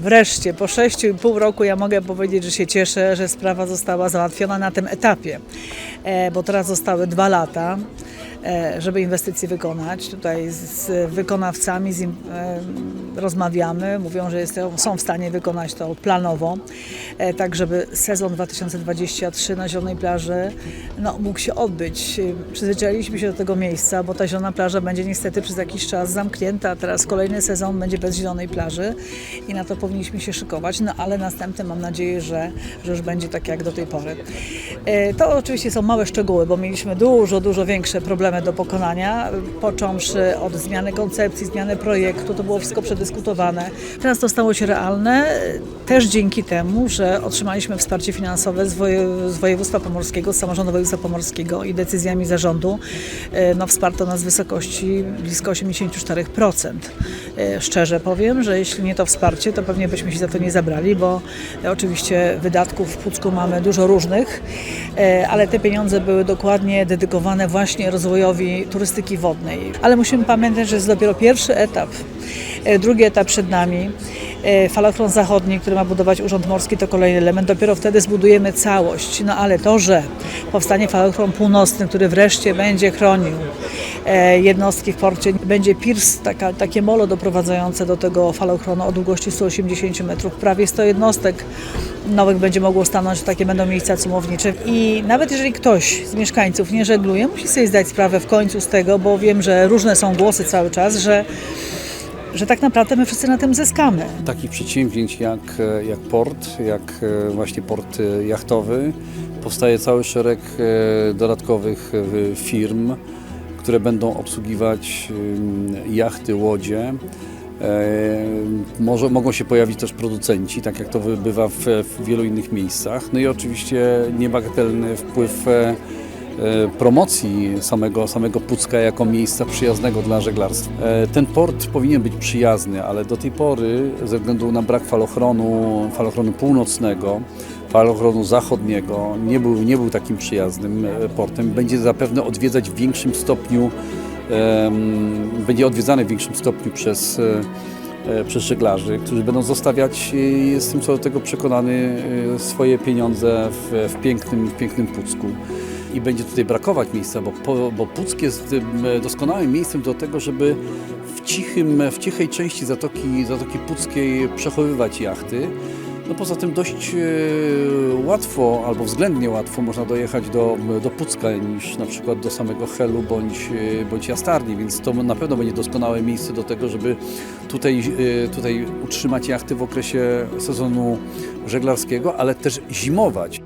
wreszcie po 6,5 roku ja mogę powiedzieć, że się cieszę, że sprawa została załatwiona na tym etapie, e, bo teraz zostały dwa lata, żeby inwestycje wykonać. Tutaj z wykonawcami z im, e, rozmawiamy, mówią, że są w stanie wykonać to planowo, e, tak żeby sezon 2023 na Zielonej Plaży no, mógł się odbyć. E, Przyzwyczailiśmy się do tego miejsca, bo ta Zielona Plaża będzie niestety przez jakiś czas zamknięta, teraz kolejny sezon będzie bez Zielonej Plaży i na to powinniśmy się szykować, no ale następny mam nadzieję, że, że już będzie tak jak do tej pory. E, To oczywiście są małe szczegóły, bo mieliśmy dużo, dużo większe problemy do pokonania, począwszy od zmiany koncepcji, zmiany projektu, to było wszystko przedyskutowane. Teraz to stało się realne, też dzięki temu, że otrzymaliśmy wsparcie finansowe z, z województwa pomorskiego, z samorządu województwa pomorskiego i decyzjami zarządu, e, no wsparto nas w wysokości blisko 84%. E, Szczerze powiem, że jeśli nie to wsparcie, to pewnie byśmy się za to nie zabrali, bo oczywiście wydatków w Pucku mamy dużo różnych, e, ale te pieniądze były dokładnie dedykowane właśnie rozwojowi turystyki wodnej. Ale musimy pamiętać, że jest dopiero pierwszy etap. E, Drugi etap przed nami. E, Falochron zachodni, który ma budować Urząd Morski, to kolejny element. Dopiero wtedy zbudujemy całość. No ale to, że powstanie falochron północny, który wreszcie będzie chronił e, jednostki w porcie, będzie piers, taka, takie molo doprowadzające do tego falochronu o długości 180 metrów, prawie 100 jednostek nowych będzie mogło stanąć, takie będą miejsca cumownicze. I nawet jeżeli ktoś z mieszkańców nie żegluje, musi sobie zdać sprawę w końcu z tego, bo wiem, że różne są głosy cały czas, że że tak naprawdę my wszyscy na tym zyskamy. Takich przedsięwzięć jak, e, jak port, jak e, właśnie port e, jachtowy, powstaje cały szereg dodatkowych firm, które będą obsługiwać jachty, łodzie. Może, mogą się pojawić też producenci, tak jak to bywa w, w wielu innych miejscach. No i oczywiście niebagatelny wpływ promocji samego, samego Pucka jako miejsca przyjaznego dla żeglarstwa. E, Ten port powinien być przyjazny, ale do tej pory ze względu na brak falochronu, falochronu północnego, falochronu zachodniego nie był, nie był takim przyjaznym e, portem. Będzie zapewne odwiedzać w większym stopniu, będzie odwiedzany w większym stopniu przez e, e, przez żeglarzy, którzy będą zostawiać, e, jestem co do tego przekonany, e, swoje pieniądze w, w, pięknym, w pięknym Pucku. I będzie tutaj brakować miejsca, bo, bo Puck jest em, doskonałym miejscem do tego, żeby w, cichym, w cichej części Zatoki, Zatoki Puckiej przechowywać jachty. No poza tym dość e, łatwo, albo względnie łatwo można dojechać do, do Pucka niż na przykład do samego Helu bądź, e, bądź Jastarni, więc to na pewno będzie doskonałe miejsce do tego, żeby tutaj, e, tutaj utrzymać jachty w okresie sezonu żeglarskiego, ale też zimować.